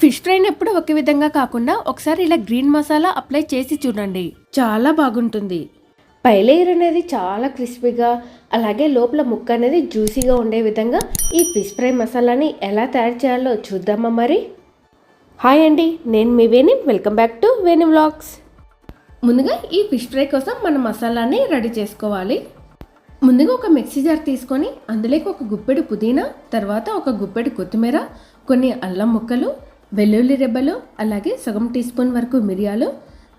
Fish ఫ్రైని ఎప్పుడు ఒకే విధంగా కాకుండా ఒకసారి ఇలా గ్రీన్ మసాలా అప్లై చేసి చూడండి. చాలా బాగుంటుంది. పై లేయర్ అనేది చాలా క్రిస్పీగా అలాగే లోపల ముక్క అనేది జ్యూసీగా ఉండే విధంగా ఈ ఫిష్ ఫ్రై మసాలాని ఎలా తయారు చేయాలో చూద్దామా మరి? హాయ్ అండి నేను మీ Veni. Welcome back to Veni vlogs. ముందుగా ఈ ఫిష్ ఫ్రై కోసం మన మసాలాని రెడీ చేసుకోవాలి. ముందుగా ఒక మిక్సీ జార్ తీసుకొని అందులోకి ఒక గుప్పెడు పుదీనా తర్వాత ఒక గుప్పెడు కొత్తిమీర కొన్ని అల్లం ముక్కలు వెల్లుల్లి రెబ్బలు అలాగే సగం టీ స్పూన్ వరకు మిరియాలు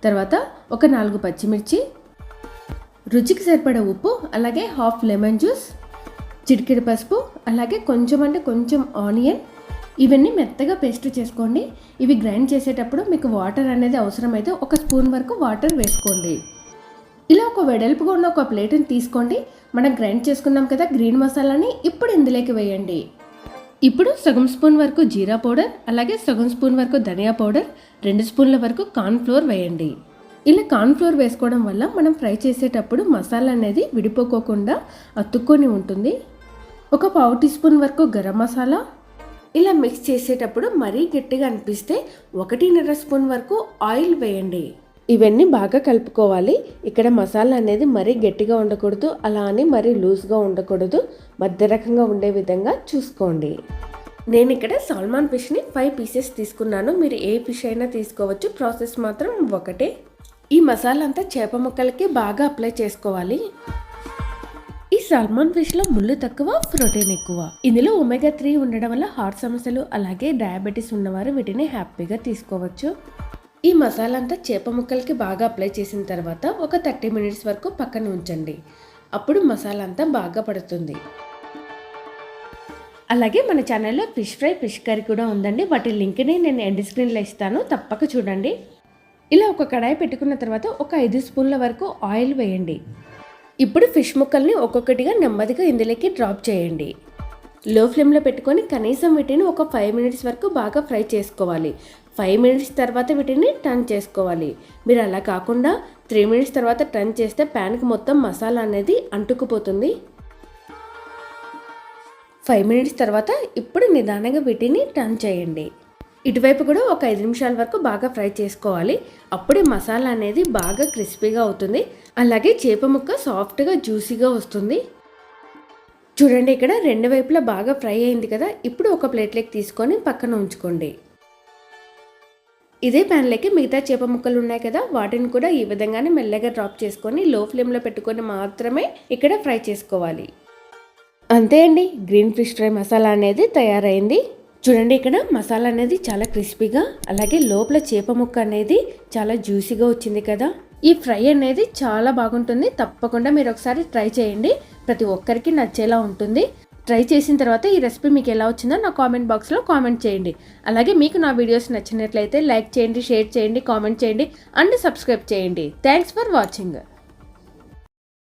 తర్వాత ఒక నాలుగు పచ్చిమిర్చి రుచికి సరిపడే ఉప్పు అలాగే హాఫ్ లెమన్ జ్యూస్ చిటికెడు పసుపు అలాగే కొంచెం అంటే కొంచెం ఆనియన్. ఇవన్నీ మెత్తగా పేస్ట్ చేసుకోండి. ఇవి గ్రైండ్ చేసేటప్పుడు మీకు వాటర్ అనేది అవసరమైతే ఒక స్పూన్ వరకు వాటర్ వేసుకోండి. ఇలా ఒక వెడల్పుగా ఉన్న ఒక ప్లేట్ని తీసుకోండి. మనం గ్రైండ్ చేసుకున్నాం కదా గ్రీన్ మసాలాని ఇప్పుడు ఇందులోకి వేయండి. ఇప్పుడు సగం స్పూన్ వరకు జీరా పౌడర్ అలాగే సగం స్పూన్ వరకు ధనియా పౌడర్ రెండు స్పూన్ల వరకు కార్న్ ఫ్లోర్ వేయండి. ఇలా కార్న్ ఫ్లోర్ వేసుకోవడం వల్ల మనం ఫ్రై చేసేటప్పుడు మసాలా అనేది విడిపోకోకుండా అతుక్కొని ఉంటుంది. ఒక పావు టీ స్పూన్ వరకు గరం మసాలా. ఇలా మిక్స్ చేసేటప్పుడు మరీ గట్టిగా అనిపిస్తే ఒకటిన్నర స్పూన్ వరకు ఆయిల్ వేయండి. ఇవన్నీ బాగా కలుపుకోవాలి. ఇక్కడ మసాలా అనేది మరీ గట్టిగా ఉండకూడదు అలా అని మరీ లూజ్గా ఉండకూడదు. మధ్య రకంగా ఉండే విధంగా చూసుకోండి. నేను ఇక్కడ సాల్మాన్ ఫిష్ని ఫైవ్ పీసెస్ తీసుకున్నాను. మీరు ఏ ఫిష్ అయినా తీసుకోవచ్చు. ప్రాసెస్ మాత్రం ఒకటే. ఈ మసాలా అంతా చేప ముక్కలకి బాగా అప్లై చేసుకోవాలి. ఈ సాల్మాన్ ఫిష్లో ముళ్ళు తక్కువ ప్రోటీన్ ఎక్కువ. ఇందులో ఒమేగా త్రీ ఉండడం వల్ల హార్ట్ సమస్యలు అలాగే డయాబెటీస్ ఉన్నవారు వీటిని హ్యాపీగా తీసుకోవచ్చు. ఈ మసాలా అంతా చేప ముక్కలకి బాగా అప్లై చేసిన తర్వాత ఒక థర్టీ మినిట్స్ వరకు పక్కన ఉంచండి. అప్పుడు మసాలా అంతా బాగా పడుతుంది. అలాగే మన ఛానల్లో ఫిష్ ఫ్రై ఫిష్ కర్రీ కూడా ఉందండి. వాటి లింక్ని నేను ఎండ్ స్క్రీన్లో ఇస్తాను. తప్పక చూడండి. ఇలా ఒక కడాయి పెట్టుకున్న తర్వాత ఒక ఐదు స్పూన్ల వరకు ఆయిల్ వేయండి. ఇప్పుడు ఫిష్ ముక్కల్ని ఒక్కొక్కటిగా నెమ్మదిగా ఇందులోకి డ్రాప్ చేయండి. లో ఫ్లేమ్లో పెట్టుకొని కనీసం వీటిని ఒక ఫైవ్ మినిట్స్ వరకు బాగా ఫ్రై చేసుకోవాలి. ఫైవ్ మినిట్స్ తర్వాత వీటిని టర్న్ చేసుకోవాలి. మీరు అలా కాకుండా త్రీ మినిట్స్ తర్వాత టర్న్ చేస్తే ప్యాన్కి మొత్తం మసాలా అనేది అంటుకుపోతుంది. ఫైవ్ మినిట్స్ తర్వాత ఇప్పుడు నిదానంగా వీటిని టర్న్ చేయండి. ఇటువైపు కూడా ఒక ఐదు నిమిషాల వరకు బాగా ఫ్రై చేసుకోవాలి. అప్పుడే మసాలా అనేది బాగా క్రిస్పీగా అవుతుంది. అలాగే చేప ముక్క సాఫ్ట్గా జ్యూసీగా వస్తుంది. చూడండి ఇక్కడ రెండు వైపులా బాగా ఫ్రై అయింది కదా. ఇప్పుడు ఒక ప్లేట్లోకి తీసుకొని పక్కన ఉంచుకోండి. ఇదే ప్యాన్లోకి మిగతా చేప ముక్కలు ఉన్నాయి కదా వాటిని కూడా ఈ విధంగానే మెల్లగా డ్రాప్ చేసుకొని లో ఫ్లేమ్లో పెట్టుకొని మాత్రమే ఇక్కడ ఫ్రై చేసుకోవాలి. అంతే అండి గ్రీన్ ఫిష్ ఫ్రై మసాలా అనేది తయారైంది. చూడండి ఇక్కడ మసాలా అనేది చాలా క్రిస్పీగా అలాగే లోపల చేప ముక్క అనేది చాలా జ్యూసీగా వచ్చింది కదా. ఈ ఫ్రై అనేది చాలా బాగుంటుంది తప్పకుండా మీరు ఒకసారి ట్రై చేయండి. ప్రతి ఒక్కరికి నచ్చేలా ఉంటుంది. ట్రై చేసిన తర్వాత ఈ రెసిపీ మీకు ఎలా వచ్చిందో నా కామెంట్ బాక్స్లో కామెంట్ చేయండి. అలాగే మీకు నా వీడియోస్ నచ్చినట్లయితే లైక్ చేయండి షేర్ చేయండి కామెంట్ చేయండి అండ్ సబ్స్క్రైబ్ చేయండి. Thanks for watching.